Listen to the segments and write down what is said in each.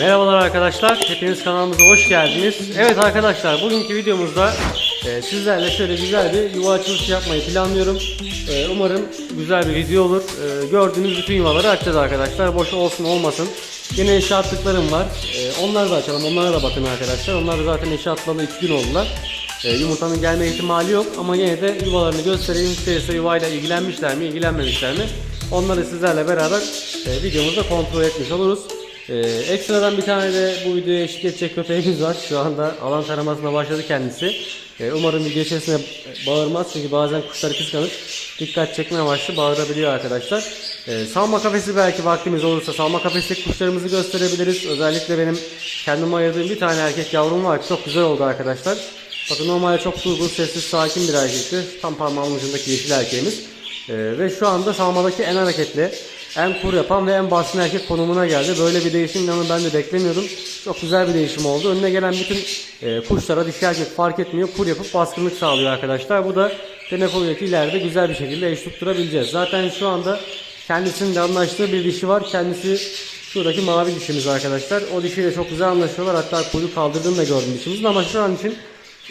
Merhabalar arkadaşlar, hepiniz kanalımıza hoş geldiniz. Evet arkadaşlar, bugünkü videomuzda e, sizlerle şöyle güzel bir yuva açılışı yapmayı planlıyorum. E, umarım güzel bir video olur. E, gördüğünüz bütün yuvaları açacağız arkadaşlar. Boş olsun olmasın. Yine eşya attıklarım var. E, onları da açalım, onlara da bakın arkadaşlar. Onlar da zaten eşya attılalı 2 gün oldular. E, yumurtanın gelme ihtimali yok ama yine de yuvalarını göstereyim. İsterse yuvayla ilgilenmişler mi, ilgilenmemişler mi? Onları sizlerle beraber e, videomuzda kontrol etmiş oluruz. Ee, ekstradan bir tane de bu videoya eşlik edecek köpeğimiz var. Şu anda alan taramasına başladı kendisi. Ee, umarım video içerisinde bağırmaz çünkü bazen kuşlar kıskanır. Dikkat çekme amaçlı bağırabiliyor arkadaşlar. Ee, salma kafesi belki vaktimiz olursa salma kafesteki kuşlarımızı gösterebiliriz. Özellikle benim kendime ayırdığım bir tane erkek yavrum var. Çok güzel oldu arkadaşlar. Bakın normalde çok durgun, sessiz, sakin bir erkekti. Tam parmağımın ucundaki yeşil erkeğimiz. Ee, ve şu anda salmadaki en hareketli, en kur yapan ve en baskın erkek konumuna geldi. Böyle bir değişim inanın ben de beklemiyordum. Çok güzel bir değişim oldu. Önüne gelen bütün e, kuşlara dişi erkek fark etmiyor. Kur yapıp baskınlık sağlıyor arkadaşlar. Bu da demek oluyor ki ileride güzel bir şekilde eş tutturabileceğiz. Zaten şu anda kendisinin de anlaştığı bir dişi var. Kendisi şuradaki mavi dişimiz arkadaşlar. O dişiyle çok güzel anlaşıyorlar. Hatta kuyruk kaldırdığını da gördüm dişimizin ama şu an için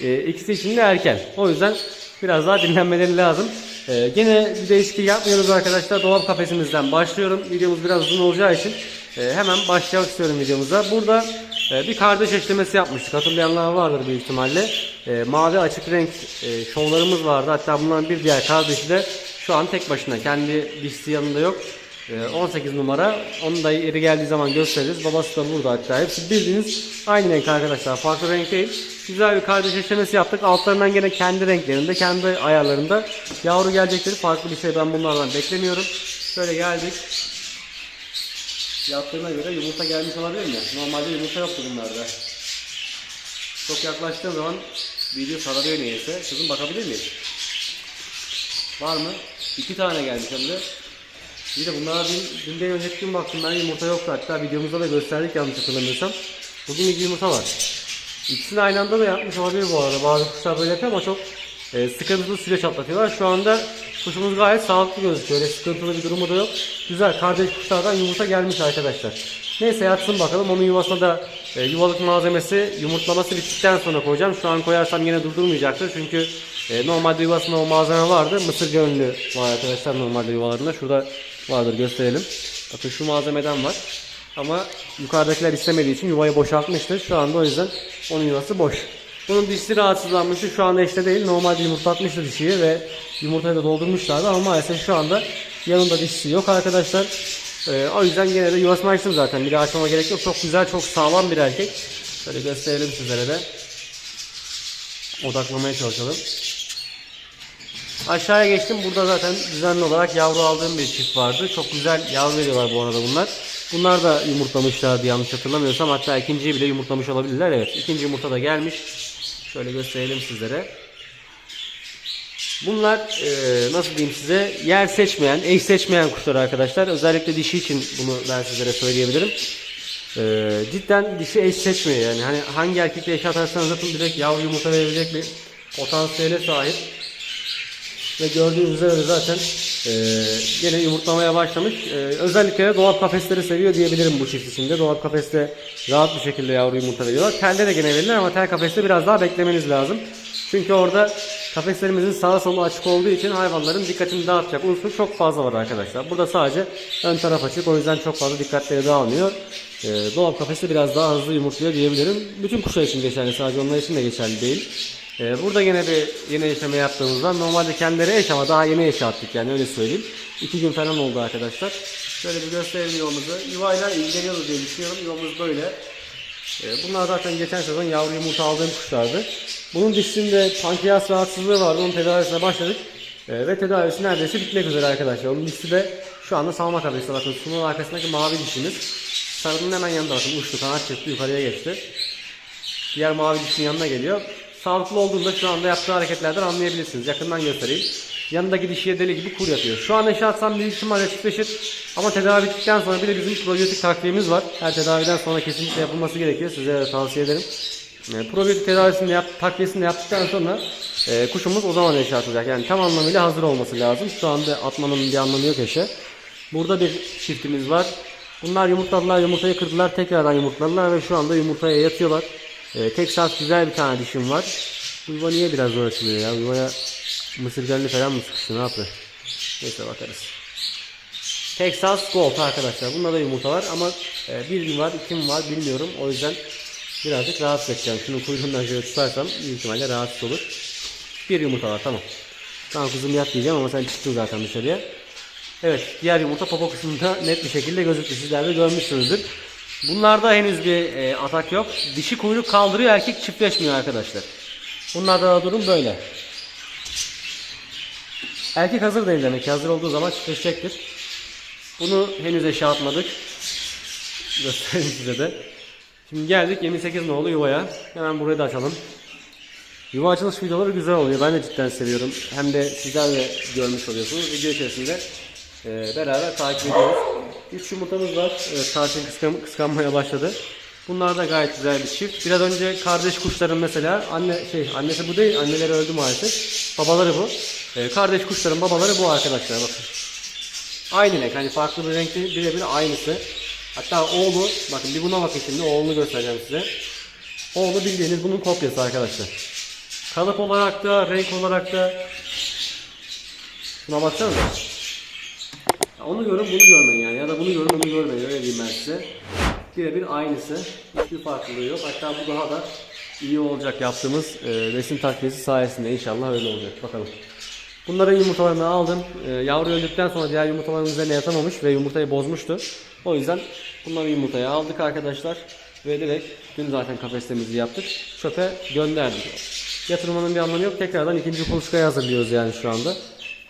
e, ikisi için de erken. O yüzden biraz daha dinlenmeleri lazım. Ee, gene bir değişiklik yapmıyoruz arkadaşlar. Dolap kafesimizden başlıyorum. Videomuz biraz uzun olacağı için e, hemen başlamak istiyorum videomuza. Burada e, bir kardeş eşlemesi yapmıştık. Hatırlayanlar vardır büyük ihtimalle. E, mavi açık renk e, şovlarımız vardı. Hatta bunların bir diğer kardeşi de şu an tek başına. Kendi dişsi yanında yok. E, 18 numara. Onu da yeri geldiği zaman gösteririz. Babası da burada hatta. Hepsi bildiğiniz aynı renk arkadaşlar. Farklı renk değil. Güzel bir kardeş eşlemesi yaptık. Altlarından gene kendi renklerinde, kendi ayarlarında yavru gelecektir. Farklı bir şey ben bunlardan beklemiyorum. Şöyle geldik. Yaptığına göre yumurta gelmiş olabilir mi? Normalde yumurta yoktu bunlarda. Çok yaklaştığım zaman video sararıyor neyse. Kızım bakabilir miyiz? Var mı? İki tane gelmiş hem de. Bir de bunlara dün, dünden önceki gün baktım ben yumurta yoktu hatta videomuzda da gösterdik yanlış hatırlamıyorsam. Bugün iki yumurta var. İkisini aynı anda da yapmış olabilir bu arada. Bazı kuşlar böyle yapıyor ama çok e, sıkıntılı süreç atlatıyorlar. Şu anda kuşumuz gayet sağlıklı gözüküyor. Öyle sıkıntılı bir durumu da yok. Güzel kardeş kuşlardan yumurta gelmiş arkadaşlar. Neyse yatsın bakalım. Onun yuvasına da e, yuvalık malzemesi yumurtlaması bittikten sonra koyacağım. Şu an koyarsam yine durdurmayacaktır. Çünkü e, normalde yuvasında o malzeme vardı. Mısır gönlü var arkadaşlar normalde yuvalarında. Şurada vardır gösterelim. Bakın şu malzemeden var. Ama yukarıdakiler istemediği için yuvayı boşaltmıştır. Şu anda o yüzden onun yuvası boş. Bunun dişisi rahatsızlanmıştı. Şu anda işte değil. Normalde yumurtlatmıştı dişiyi ve yumurtayı da doldurmuşlardı ama maalesef şu anda yanında dişisi yok arkadaşlar. Ee, o yüzden gene de yuvasını açtım zaten. Bir açmama gerek yok. Çok güzel, çok sağlam bir erkek. Şöyle gösterelim sizlere de. Odaklamaya çalışalım. Aşağıya geçtim. Burada zaten düzenli olarak yavru aldığım bir çift vardı. Çok güzel yavru veriyorlar bu arada bunlar. Bunlar da yumurtlamışlardı yanlış hatırlamıyorsam. Hatta ikinciyi bile yumurtlamış olabilirler. Evet ikinci yumurta da gelmiş. Şöyle gösterelim sizlere. Bunlar e, nasıl diyeyim size yer seçmeyen, eş seçmeyen kuşlar arkadaşlar. Özellikle dişi için bunu ben sizlere söyleyebilirim. E, cidden dişi eş seçmiyor yani. Hani hangi erkekle eş atarsanız atın direkt yavru yumurta verebilecek bir potansiyele sahip. Ve gördüğünüz üzere zaten e, yine yumurtlamaya başlamış. E, özellikle de dolap kafesleri seviyor diyebilirim bu çift içinde. Dolap kafeste rahat bir şekilde yavru yumurta veriyorlar. Telde de gene verirler ama tel kafeste biraz daha beklemeniz lazım. Çünkü orada kafeslerimizin sağa solu açık olduğu için hayvanların dikkatini dağıtacak unsur çok fazla var arkadaşlar. Burada sadece ön taraf açık o yüzden çok fazla dikkatleri dağılmıyor. E, dolap kafesi biraz daha hızlı yumurtluyor diyebilirim. Bütün kuşlar için geçerli sadece onlar için de geçerli değil. Ee, burada gene bir yeni eşleme yaptığımızda normalde kendileri eş ama daha yeni eş attık yani öyle söyleyeyim. İki gün falan oldu arkadaşlar. Şöyle bir gösterelim yuvamızı. Yuvayla ilgileniyoruz diye düşünüyorum. Yuvamız böyle. Ee, bunlar zaten geçen sezon yavru yumurta aldığım kuşlardı. Bunun dişinde pankreas rahatsızlığı vardı. Onun tedavisine başladık. Ee, ve tedavisi neredeyse bitmek üzere arkadaşlar. Onun dişi de şu anda salma kafesi. Bakın sunun arkasındaki mavi dişimiz. Sarının hemen yanında bakın uçtu kanat çıktı yukarıya geçti. Diğer mavi dişin yanına geliyor. Sağlıklı olduğunda şu anda yaptığı hareketlerden anlayabilirsiniz. Yakından göstereyim. Yanındaki dişiye deli gibi kur yapıyor. Şu an atsam büyük ihtimalle çiftleşir. Ama tedavi bittikten sonra bir de bizim probiyotik takviyemiz var. Her tedaviden sonra kesinlikle yapılması gerekiyor. Size de tavsiye ederim. E, probiyotik tedavisini yap, takviyesini yaptıktan sonra e, kuşumuz o zaman eşe atacak. Yani tam anlamıyla hazır olması lazım. Şu anda atmanın bir anlamı yok eşe. Burada bir çiftimiz var. Bunlar yumurtladılar, yumurtayı kırdılar, tekrardan yumurtladılar ve şu anda yumurtaya yatıyorlar. Ee, Texas güzel bir tane dişim var. Yuva niye biraz zor açılıyor ya? Yuvaya mısır gönlü falan mı sıkıştı ne yaptı? Neyse bakarız. Texas Gold arkadaşlar. Bunda da yumurta var ama e, bir mi var, iki mi var bilmiyorum. O yüzden birazcık rahatsız edeceğim. Şunu kuyruğundan şöyle tutarsam büyük ihtimalle rahatsız olur. Bir yumurta var tamam. Tamam kızım yat diyeceğim ama sen çıktın zaten dışarıya. Evet diğer yumurta popo kısmında net bir şekilde gözüktü. Sizler de görmüşsünüzdür. Bunlarda henüz bir e, atak yok. Dişi kuyruk kaldırıyor erkek çiftleşmiyor arkadaşlar. Bunlarda da durum böyle. Erkek hazır değil demek ki. Hazır olduğu zaman çiftleşecektir. Bunu henüz eşe atmadık. Göstereyim size de. Şimdi geldik 28 nolu yuvaya. Hemen burayı da açalım. Yuva açılış videoları güzel oluyor. Ben de cidden seviyorum. Hem de sizler de görmüş oluyorsunuz. Video içerisinde e, beraber takip ediyoruz. 3 yumurtamız var. Evet, Tarçın kıskan, kıskanmaya başladı. Bunlar da gayet güzel bir çift. Biraz önce kardeş kuşların mesela anne şey annesi bu değil, anneleri öldü maalesef. Babaları bu. E, kardeş kuşların babaları bu arkadaşlar bakın. Aynı renk hani farklı bir renkli birebir aynısı. Hatta oğlu bakın bir buna bakın şimdi oğlunu göstereceğim size. Oğlu bildiğiniz bunun kopyası arkadaşlar. Kalıp olarak da renk olarak da Şuna baksana. Onu görün bunu görmeyin yani ya da bunu görün onu görmeyin öyle diyeyim ben size. Birebir aynısı. Hiçbir farklılığı yok. Hatta bu daha da iyi olacak yaptığımız e, resim takviyesi sayesinde inşallah öyle olacak. Bakalım. Bunların yumurtalarını aldım. E, yavru öldükten sonra diğer yumurtaların üzerine yatamamış ve yumurtayı bozmuştu. O yüzden bunları yumurtaya aldık arkadaşlar. Ve direkt dün zaten kafeslerimizi yaptık. Çöpe gönderdik. Yatırmanın bir anlamı yok. Tekrardan ikinci kuluçkayı hazırlıyoruz yani şu anda.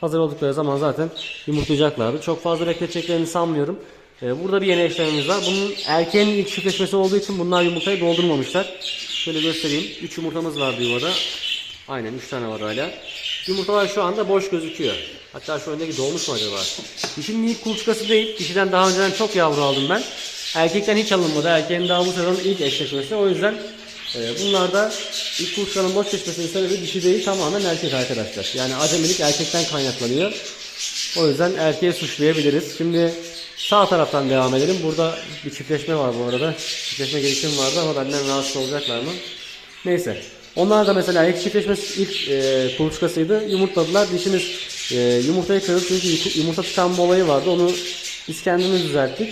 Hazır oldukları zaman zaten yumurtlayacaklardı. Çok fazla bekleteceklerini sanmıyorum. Ee, burada bir yeni eşlemimiz var. Bunun erkeğin ilk çiftleşmesi olduğu için bunlar yumurtayı doldurmamışlar. Şöyle göstereyim. 3 yumurtamız vardı yuvada. Aynen 3 tane var hala. Yumurtalar şu anda boş gözüküyor. Hatta şu öndeki dolmuş mu acaba? Dişinin ilk kuluçkası değil. Dişiden daha önceden çok yavru aldım ben. Erkekten hiç alınmadı. Erkeğin daha bu sezon ilk eşleşmesi. O yüzden bunlarda ilk kuluçkanın boş geçmesinin sebebi dişi değil tamamen erkek arkadaşlar. Yani acemilik erkekten kaynaklanıyor. O yüzden erkeğe suçlayabiliriz. Şimdi sağ taraftan devam edelim. Burada bir çiftleşme var bu arada. Çiftleşme gelişimi vardı ama benden rahatsız olacaklar mı? Neyse. Onlar da mesela ilk çiftleşmesi ilk e, kuluçkasıydı. Yumurtladılar. Dişimiz e, yumurtayı kırdı çünkü yu- yumurta tıkanma olayı vardı. Onu biz kendimiz düzelttik.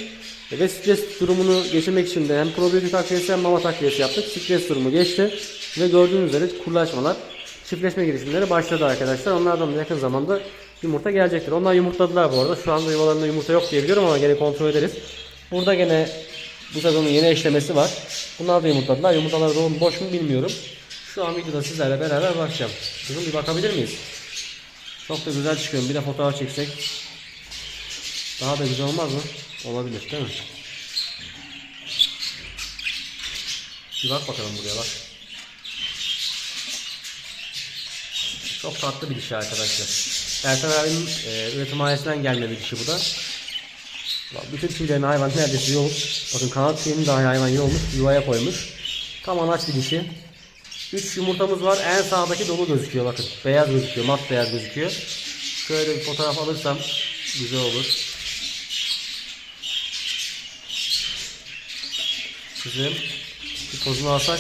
E, Ve stres durumunu geçirmek için de hem probiyotik takviyesi hem mama takviyesi yaptık. Stres durumu geçti. Ve gördüğünüz üzere kurlaşmalar, çiftleşme girişimleri başladı arkadaşlar. Onlardan da yakın zamanda yumurta gelecektir. Onlar yumurtladılar bu arada. Şu anda yuvalarında yumurta yok diye biliyorum ama gene kontrol ederiz. Burada gene bu sezonun yeni eşlemesi var. Bunlar da yumurtladılar. Yumurtalar dolu boş mu bilmiyorum. Şu an videoda sizlerle beraber bakacağım. Kızım bir bakabilir miyiz? Çok da güzel çıkıyorum. Bir de fotoğraf çeksek. Daha da güzel olmaz mı? Olabilir değil mi? Bir bak bakalım buraya bak. Çok tatlı bir dişi arkadaşlar. Ertan abinin e, üretim ailesinden gelme bir dişi bu da. Bütün tüylerini hayvan neredeyse yolmuş. Bakın kanat tüyünü dahi hayvan yolmuş. Yuvaya koymuş. Tam anaç bir dişi. 3 yumurtamız var. En sağdaki dolu gözüküyor bakın. Beyaz gözüküyor. Mat beyaz gözüküyor. Şöyle bir fotoğraf alırsam güzel olur. Kızım bir pozunu alsak.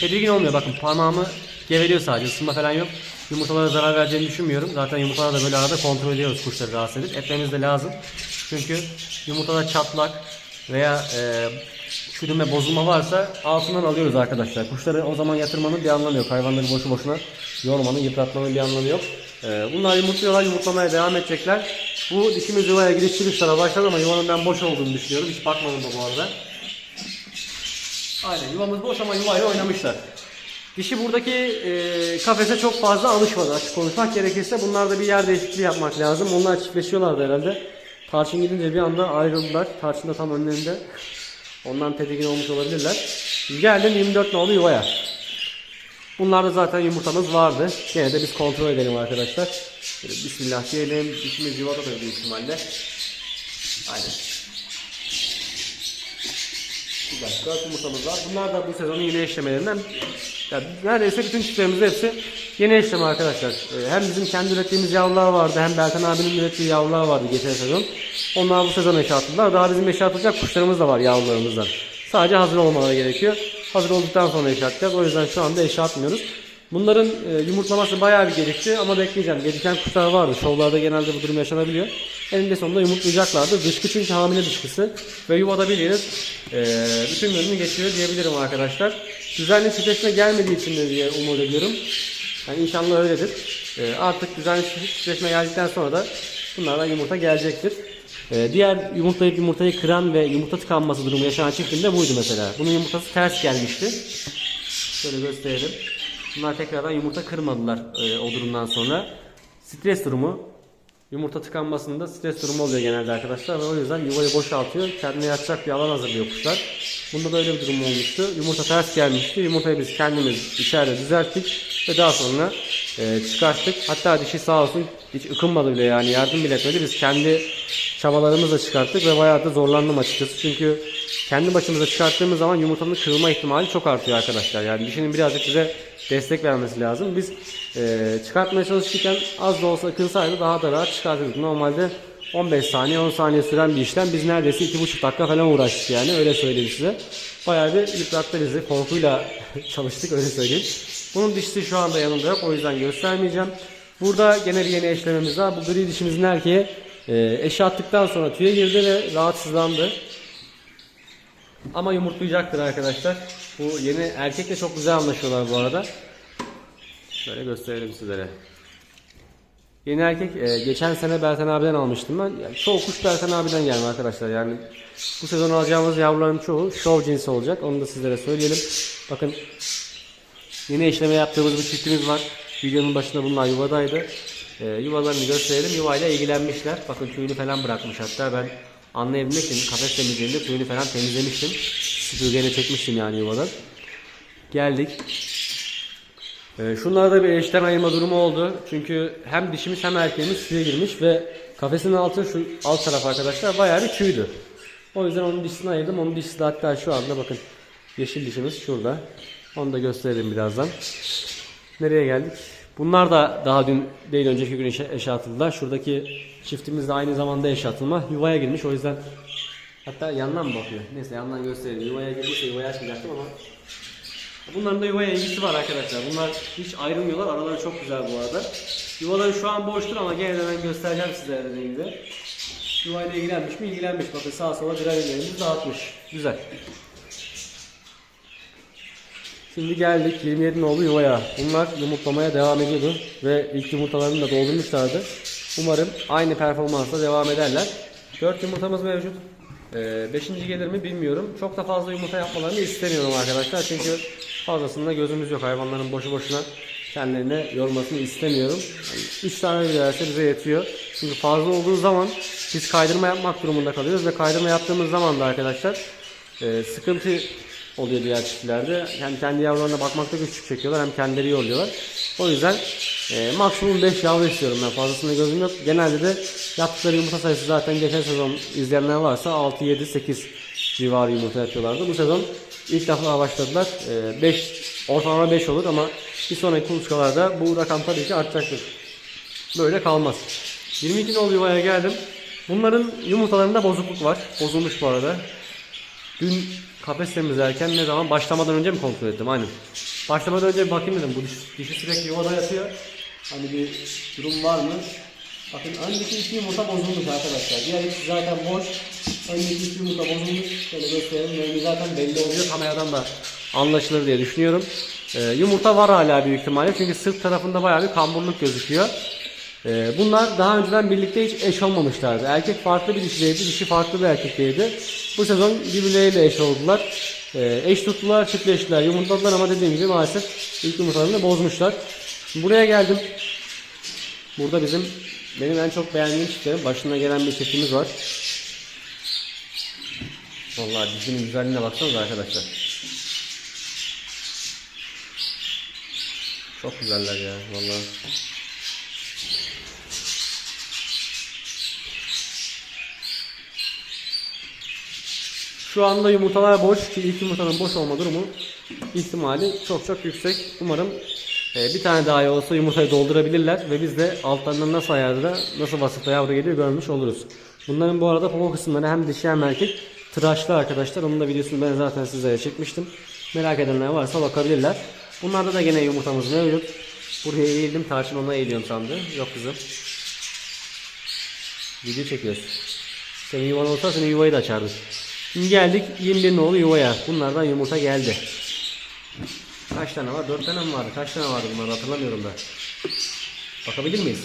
Tedirgin olmuyor bakın parmağımı geveliyor sadece ısınma falan yok. Yumurtalara zarar vereceğini düşünmüyorum. Zaten yumurtaları da böyle arada kontrol ediyoruz kuşları rahatsız edip. Etmemiz de lazım. Çünkü yumurtada çatlak veya e, çürüme bozulma varsa altından alıyoruz arkadaşlar. Kuşları o zaman yatırmanın bir anlamı yok. Hayvanları boşu boşuna yormanın, yıpratmanın bir anlamı yok. E, bunlar yumurtluyorlar, yumurtlamaya devam edecekler. Bu dişimiz yuvaya gidiş çıkışlara başladı ama yuvanın ben boş olduğunu düşünüyorum. Hiç bakmadım da bu arada. Aynen yuvamız boş ama yuvayla oynamışlar. Dişi buradaki e, kafese çok fazla alışmadı açık konuşmak gerekirse. Bunlarda bir yer değişikliği yapmak lazım. Onlar çiftleşiyorlardı herhalde. Tarçın gidince bir anda ayrıldılar. Tarçın da tam önlerinde. Ondan tedirgin olmuş olabilirler. Geldim 24 nolu yuvaya. Bunlarda zaten yumurtamız vardı. Gene de biz kontrol edelim arkadaşlar. Bismillah diyelim. Dişimiz yuvada da büyük ihtimalle. Aynen. Güzel. 4 yumurtamız var. Bunlar da bu sezonun yeni eşlemelerinden. Ya neredeyse bütün çiftlerimizin hepsi yeni eşleme arkadaşlar. Ee, hem bizim kendi ürettiğimiz yavrular vardı hem Bertan abinin ürettiği yavrular vardı geçen sezon. Onlar bu sezon eşe atıldılar. Daha bizim eşe atılacak kuşlarımız da var yavrularımızdan. Sadece hazır olmaları gerekiyor. Hazır olduktan sonra eşe atacağız. O yüzden şu anda eşe atmıyoruz. Bunların e, yumurtlaması bayağı bir gelişti ama bekleyeceğim. Geciken kuşlar vardı. Şovlarda genelde bu durum yaşanabiliyor. Eninde sonunda yumurtlayacaklardı. Dışkı çünkü hamile dışkısı. Ve yuvada bildiğiniz e, bütün önünü geçiyor diyebilirim arkadaşlar. Düzenli çiftleşme gelmediği için de diye umut ediyorum. Yani inşallah öyledir. E, artık düzenli çiftleşme geldikten sonra da bunlardan yumurta gelecektir. E, diğer yumurtlayıp yumurtayı kıran ve yumurta tıkanması durumu yaşanan çiftinde buydu mesela. Bunun yumurtası ters gelmişti. Şöyle gösterelim. Bunlar tekrardan yumurta kırmadılar e, o durumdan sonra. Stres durumu. Yumurta tıkanmasında stres durumu oluyor genelde arkadaşlar ve o yüzden yuvayı boşaltıyor. Kendine yatacak bir alan hazırlıyor kuşlar. Bunda da öyle bir durum olmuştu. Yumurta ters gelmişti. Yumurtayı biz kendimiz içeride düzelttik ve daha sonra e, çıkarttık. Hatta dişi sağ olsun hiç ıkınmadı bile yani yardım bile etmedi. Biz kendi çabalarımızla çıkarttık ve bayağı da zorlandım açıkçası. Çünkü kendi başımıza çıkarttığımız zaman yumurtanın kırılma ihtimali çok artıyor arkadaşlar. Yani dişinin birazcık bize destek vermesi lazım. Biz e, çıkartmaya çalışırken az da olsa ıkınsaydı daha da rahat çıkartırdık. Normalde 15 saniye 10 saniye süren bir işlem biz neredeyse 2,5 dakika falan uğraştık yani öyle söyleyeyim size. Bayağı bir yıprattı bizi. Korkuyla çalıştık öyle söyleyeyim. Bunun dişisi şu anda yanımda yok o yüzden göstermeyeceğim. Burada gene bir yeni eşlememiz var. Bu gri dişimizin erkeği e, eşe attıktan sonra tüye girdi ve rahatsızlandı. Ama yumurtlayacaktır arkadaşlar. Bu yeni erkekle çok güzel anlaşıyorlar bu arada. Şöyle gösterelim sizlere. Yeni erkek e, geçen sene Bertan abiden almıştım ben. Yani çoğu kuş Bertan abiden gelme arkadaşlar. Yani bu sezon alacağımız yavruların çoğu şov cinsi olacak. Onu da sizlere söyleyelim. Bakın yeni eşleme yaptığımız bir çiftimiz var. Videonun başında bunlar yuvadaydı. E, yuvalarını gösterelim. Yuvayla ilgilenmişler. Bakın tüyünü falan bırakmış hatta ben anlayabilmek için kafes temizliğinde tüyünü falan temizlemiştim. Süpürgeyle çekmiştim yani yuvadan. Geldik. Ee, şunlarda bir eşten ayırma durumu oldu. Çünkü hem dişimiz hem erkeğimiz suya girmiş ve kafesin altı şu alt taraf arkadaşlar bayağı bir tüydü. O yüzden onun dişini ayırdım. Onun dişisi de hatta şu anda bakın yeşil dişimiz şurada. Onu da gösterelim birazdan. Nereye geldik? Bunlar da daha dün değil önceki gün eşe. Şuradaki çiftimiz de aynı zamanda eşe. Yuvaya girmiş o yüzden hatta yandan mı bakıyor? Neyse yandan gösterelim. Yuvaya girdiyse yuvayı açmayacaktım ama Bunların da yuvaya ilgisi var arkadaşlar. Bunlar hiç ayrılmıyorlar. Araları çok güzel bu arada. Yuvaları şu an boştur ama gene ben göstereceğim size dediğim gibi. Yuvayla ilgilenmiş mi? İlgilenmiş. Bakın sağa sola birer dağıtmış. Güzel. Şimdi geldik 27 nolu yuvaya. Bunlar yumurtlamaya devam ediyordu ve ilk yumurtalarını da doldurmuşlardı. Umarım aynı performansla devam ederler. 4 yumurtamız mevcut. 5. gelir mi bilmiyorum. Çok da fazla yumurta yapmalarını istemiyorum arkadaşlar. Çünkü fazlasında gözümüz yok. Hayvanların boşu boşuna kendilerine yormasını istemiyorum. 3 tane bile verse bize yetiyor. Çünkü fazla olduğu zaman biz kaydırma yapmak durumunda kalıyoruz ve kaydırma yaptığımız zaman da arkadaşlar e, sıkıntı oluyor diğer çiftlerde. Hem kendi yavrularına bakmakta güçlük çekiyorlar hem kendileri yoruluyorlar. O yüzden e, maksimum 5 yavru istiyorum ben. Fazlasında gözüm yok. Genelde de yaptıkları yumurta sayısı zaten geçen sezon izleyenler varsa 6, 7, 8 civarı yumurta yapıyorlardı. Bu sezon ilk defa başladılar. 5 e, ortalama 5 olur ama bir sonraki kuluçkalarda bu rakam tabii ki artacaktır. Böyle kalmaz. 22 nolu yuvaya geldim. Bunların yumurtalarında bozukluk var. Bozulmuş bu arada. Dün kafes temizlerken ne zaman başlamadan önce mi kontrol ettim? Aynen. Başlamadan önce bir bakayım dedim. Bu dişi, dişi sürekli yuvada yatıyor. Hani bir durum var mı? Bakın öndeki iki yumurta bozulmuş arkadaşlar. Diğer ikisi zaten boş. Öndeki iki yumurta bozulmuş. Şöyle gösterelim. Rengi zaten belli oluyor. Kameradan da anlaşılır diye düşünüyorum. Ee, yumurta var hala büyük ihtimalle. Çünkü sırt tarafında bayağı bir kamburluk gözüküyor. Ee, bunlar daha önceden birlikte hiç eş olmamışlardı. Erkek farklı bir dişideydi, dişi farklı bir erkekteydi. Bu sezon birbirleriyle eş oldular. Ee, eş tuttular, çiftleştiler, yumurtladılar ama dediğim gibi maalesef ilk yumurtalarını bozmuşlar. Buraya geldim. Burada bizim benim en çok beğendiğim çiftlerin başına gelen bir çiftimiz var. Vallahi dişinin güzelliğine baksanıza arkadaşlar. Çok güzeller ya vallahi. Şu anda yumurtalar boş ki ilk yumurtanın boş olma durumu ihtimali çok çok yüksek. Umarım E, bir tane daha olsa yumurtayı doldurabilirler ve biz de altlarından nasıl ayarda nasıl vasıfta yavru geliyor görmüş oluruz. Bunların bu arada popo kısımları hem dişi hem erkek tıraşlı arkadaşlar. Onun da videosunu ben zaten sizlere çekmiştim. Merak edenler varsa bakabilirler. Bunlarda da gene yumurtamız mevcut. Buraya eğildim. Tarçın ona eğiliyorum sandı. Yok kızım. Video çekiyoruz. Senin yuvan olsa senin yuvayı da açardık. Şimdi geldik 21 nolu yuvaya. Bunlardan yumurta geldi. Kaç tane var? 4 tane mi vardı? Kaç tane vardı bunlarda hatırlamıyorum da. Bakabilir miyiz?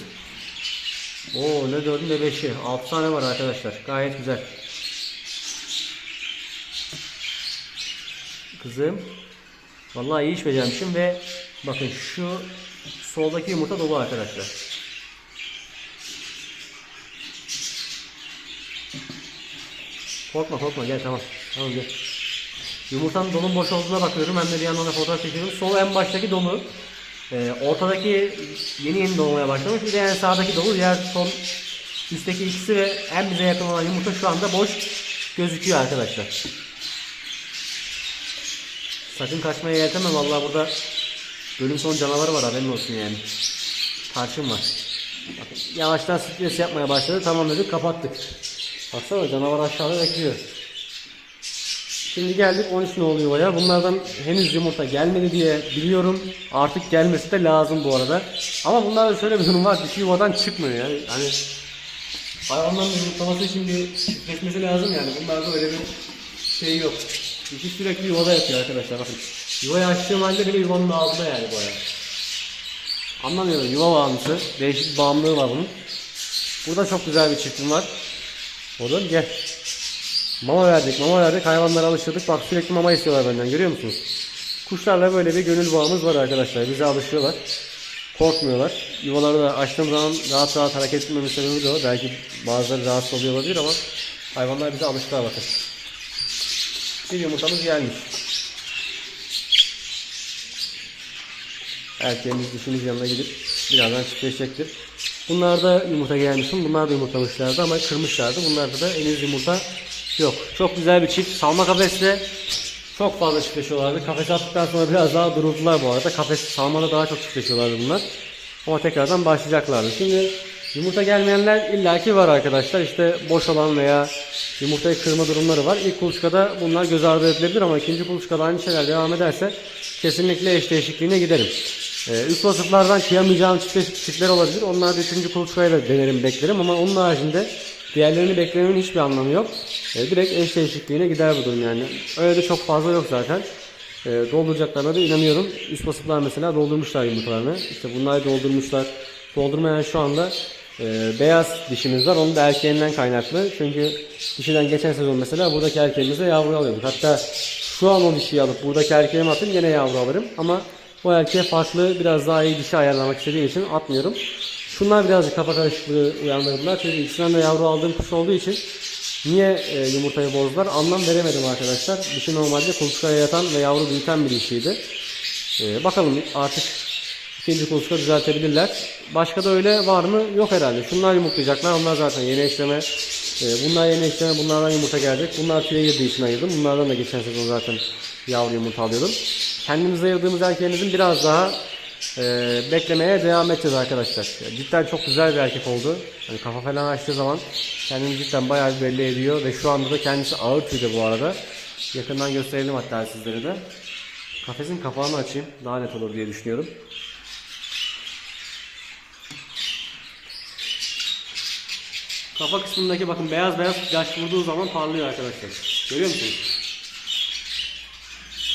Oo ne 4'ü ne 5'i. 6 tane var arkadaşlar. Gayet güzel. Kızım. Vallahi iyi iş becermişim ve bakın şu soldaki yumurta dolu arkadaşlar. Korkma korkma gel tamam. Tamam gel. Yumurtanın dolun boş olduğuna bakıyorum. Hem de bir yandan da fotoğraf çekiyorum. Sol en baştaki dolu. Ee, ortadaki yeni yeni dolmaya başlamış. Bir de en sağdaki dolu. Diğer son üstteki ikisi ve en bize yakın olan yumurta şu anda boş gözüküyor arkadaşlar. Sakın kaçmaya yelteme. Vallahi burada bölüm son canavarı var haberin olsun yani. Tarçın var. Bakın, yavaştan stres yapmaya başladı. Tamam dedik kapattık. Baksana canavar aşağıda bekliyor. Şimdi geldik 13 nolu yuvaya. Bunlardan henüz yumurta gelmedi diye biliyorum. Artık gelmesi de lazım bu arada. Ama bunlarda şöyle bir durum var. Dişi yuvadan çıkmıyor yani. Hani hayvanların yumurtlaması için bir çiftleşmesi lazım yani. Bunlarda öyle bir şey yok. Dişi sürekli yuvada yatıyor arkadaşlar bakın. Yuvayı açtığım halde bile yuvanın ağzında yani bu hayvan. Anlamıyorum yuva bağımlısı. Değişik bağımlılığı var bunun. Burada çok güzel bir çiftim var. Oğlum gel. Mama verdik, mama verdik. Hayvanlara alıştırdık. Bak sürekli mama istiyorlar benden. Görüyor musunuz? Kuşlarla böyle bir gönül bağımız var arkadaşlar. Bize alışıyorlar. Korkmuyorlar. Yuvaları da açtığım zaman rahat rahat hareket etmemi sebebi de o. Belki bazıları rahatsız oluyor olabilir ama hayvanlar bize alıştılar bakın. Bir yumurtamız gelmiş. Erkeğimiz dişimiz yanına gidip birazdan çiftleşecektir. Bunlar da yumurta gelmişim. Bunlar da yumurtlamışlardı ama kırmışlardı. Bunlarda da henüz yumurta yok. Çok güzel bir çift. Salma kafesle çok fazla çiftleşiyorlardı. Kafes attıktan sonra biraz daha duruldular bu arada. Kafes salmada daha çok çiftleşiyorlardı bunlar. Ama tekrardan başlayacaklardı. Şimdi yumurta gelmeyenler illaki var arkadaşlar. İşte boş olan veya yumurtayı kırma durumları var. İlk kuluçkada bunlar göz ardı edilebilir ama ikinci kuluçkada aynı şeyler devam ederse kesinlikle eş değişikliğine giderim. Ee, üst vasıflardan kıyamayacağım çiftler, çiftler olabilir. Onlar da üçüncü kuluçkaya da denerim beklerim ama onun haricinde diğerlerini beklememin hiçbir anlamı yok. Ee, direkt eş değişikliğine gider bu durum yani. Öyle de çok fazla yok zaten. Ee, dolduracaklarına da inanıyorum. Üst vasıflar mesela doldurmuşlar yumurtalarını. İşte bunları doldurmuşlar. Doldurmayan şu anda e, beyaz dişimiz var. Onun da erkeğinden kaynaklı. Çünkü dişiden geçen sezon mesela buradaki erkeğimizde yavru alıyorduk. Hatta şu an o dişiyi alıp buradaki erkeğimi atayım yine yavru alırım. Ama o erkeğe farklı biraz daha iyi dişi ayarlamak istediğim için atmıyorum. Şunlar birazcık kafa karışıklığı uyandırdılar. Çünkü ikisinden de yavru aldığım kuş olduğu için niye e, yumurtayı bozdular anlam veremedim arkadaşlar. Dişi normalde kuluçkaya yatan ve yavru büyüten bir dişiydi. E, bakalım artık ikinci kuluçka düzeltebilirler. Başka da öyle var mı? Yok herhalde. Şunlar yumurtlayacaklar. Onlar zaten yeni eşleme. E, bunlar yeni eşleme. Bunlardan yumurta gelecek. Bunlar tüye girdiği için ayırdım. Bunlardan da geçen sezon zaten yavru yumurta alıyordum. Kendimize ayırdığımız erkeğimizin biraz daha e, beklemeye devam edeceğiz arkadaşlar. Cidden çok güzel bir erkek oldu. Hani kafa falan açtığı zaman kendini cidden bayağı belli ediyor ve şu anda da kendisi ağır tüyde bu arada. Yakından gösterelim hatta sizlere de. Kafesin kapağını açayım. Daha net olur diye düşünüyorum. Kafa kısmındaki bakın beyaz beyaz yaş vurduğu zaman parlıyor arkadaşlar. Görüyor musunuz?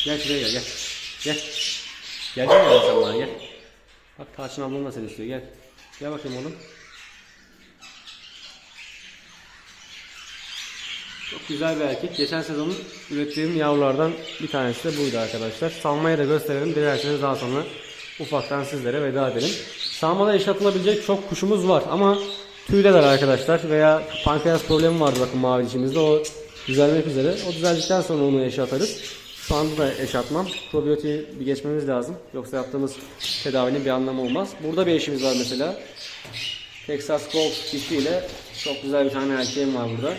Gel şuraya gel gel. Gel. Gel gel sen bana gel. Bak Tarçın ablam da seni istiyor gel. Gel bakayım oğlum. Çok güzel bir erkek. Geçen sezonun ürettiğim yavrulardan bir tanesi de buydu arkadaşlar. Salmaya da gösterelim. Dilerseniz daha sonra ufaktan sizlere veda edelim. Salmada yaşatılabilecek çok kuşumuz var ama tüydeler arkadaşlar veya pankreas problemi vardı bakın mavi dişimizde o düzelmek üzere. O düzeldikten sonra onu yaşatarız. Şu anda da eş atmam. Probiyotiği bir geçmemiz lazım. Yoksa yaptığımız tedavinin bir anlamı olmaz. Burada bir eşimiz var mesela. Texas Gold dişiyle çok güzel bir tane erkeğim var burada.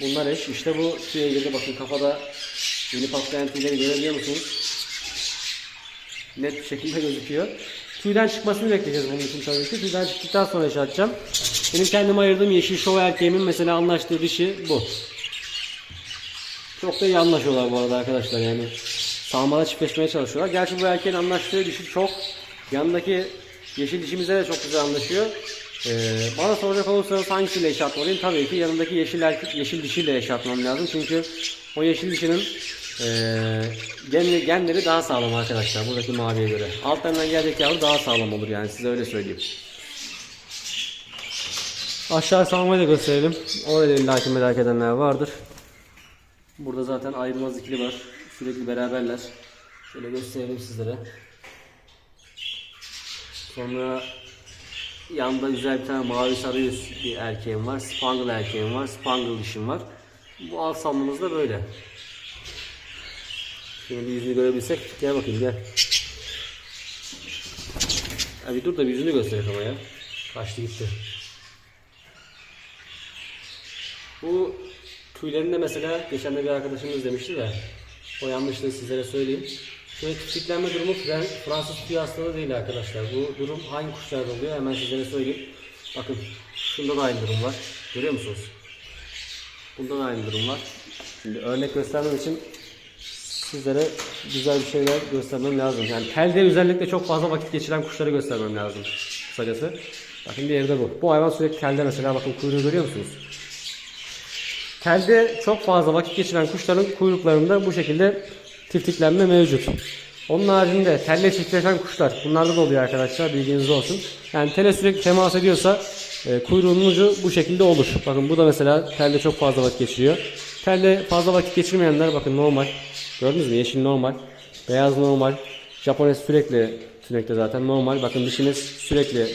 Bunlar eş. İşte bu tüye girdi. Bakın kafada yeni patlayan tüyleri görebiliyor musunuz? Net bir şekilde gözüküyor. Tüyden çıkmasını bekleyeceğiz bunun için tabii ki. Tüyden çıktıktan sonra yaşatacağım. Benim kendim ayırdığım yeşil şov erkeğimin mesela anlaştığı dişi bu. Çok da iyi anlaşıyorlar bu arada arkadaşlar yani. Sağmada çiftleşmeye çalışıyorlar. Gerçi bu erkeğin anlaştığı dişi çok. Yanındaki yeşil dişimize de çok güzel anlaşıyor. Ee, bana soracak olursanız hangisiyle yaşatmalıyım? Tabii ki yanındaki yeşil erkek, yeşil dişiyle yaşatmam lazım. Çünkü o yeşil dişinin ee, genleri, daha sağlam arkadaşlar buradaki maviye göre. Altlarından gelecek yavru daha sağlam olur yani size öyle söyleyeyim. Aşağı salmayı da gösterelim. Orada da illaki merak edenler vardır. Burada zaten ayrılmaz ikili var. Sürekli beraberler. Şöyle gösterelim sizlere. Sonra yanda güzel bir tane mavi sarı bir erkeğim var. Spangle erkeğim var. Spangle dişim var. Bu alt salmamız da böyle. Şimdi yüzünü görebilsek. Gel bakayım gel. Ya bir dur da bir yüzünü gösterek ama ya. Kaçtı gitti. Bu tüylerinde mesela geçen de bir arkadaşımız demişti de o yanlışlığı sizlere söyleyeyim. Şöyle çiftliklenme durumu Fran- Fransız tüy hastalığı değil arkadaşlar. Bu durum hangi kuşlarda oluyor hemen sizlere söyleyeyim. Bakın şunda da aynı durum var. Görüyor musunuz? Bunda da aynı durum var. Şimdi örnek göstermem için sizlere güzel bir şeyler göstermem lazım. Yani telde özellikle çok fazla vakit geçiren kuşları göstermem lazım kısacası. Bakın bir yerde bu. Bu hayvan sürekli telde mesela bakın kuyruğu görüyor musunuz? Telde çok fazla vakit geçiren kuşların kuyruklarında bu şekilde tiftiklenme mevcut. Onun haricinde telle çiftleşen kuşlar bunlarda da oluyor arkadaşlar bilginiz olsun. Yani tele sürekli temas ediyorsa e, kuyruğunun ucu bu şekilde olur. Bakın bu da mesela telle çok fazla vakit geçiriyor. Telle fazla vakit geçirmeyenler bakın normal. Gördünüz mü? Yeşil normal. Beyaz normal. Japones sürekli tünekte zaten normal. Bakın dişiniz sürekli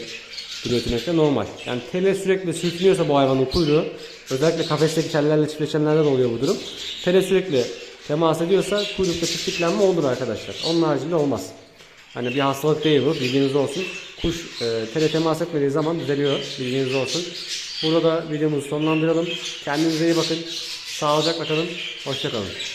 duruyor tünekte normal. Yani tele sürekli sürtünüyorsa bu hayvanın kuyruğu özellikle kafesteki tellerle çiftleşenlerde de oluyor bu durum. Tele sürekli temas ediyorsa kuyrukta çiftliklenme olur arkadaşlar. Onun haricinde olmaz. Hani bir hastalık değil bu bilginiz olsun. Kuş e, tele temas etmediği zaman düzeliyor bilginiz olsun. Burada da videomuzu sonlandıralım. Kendinize iyi bakın. Sağlıcakla kalın. Hoşçakalın.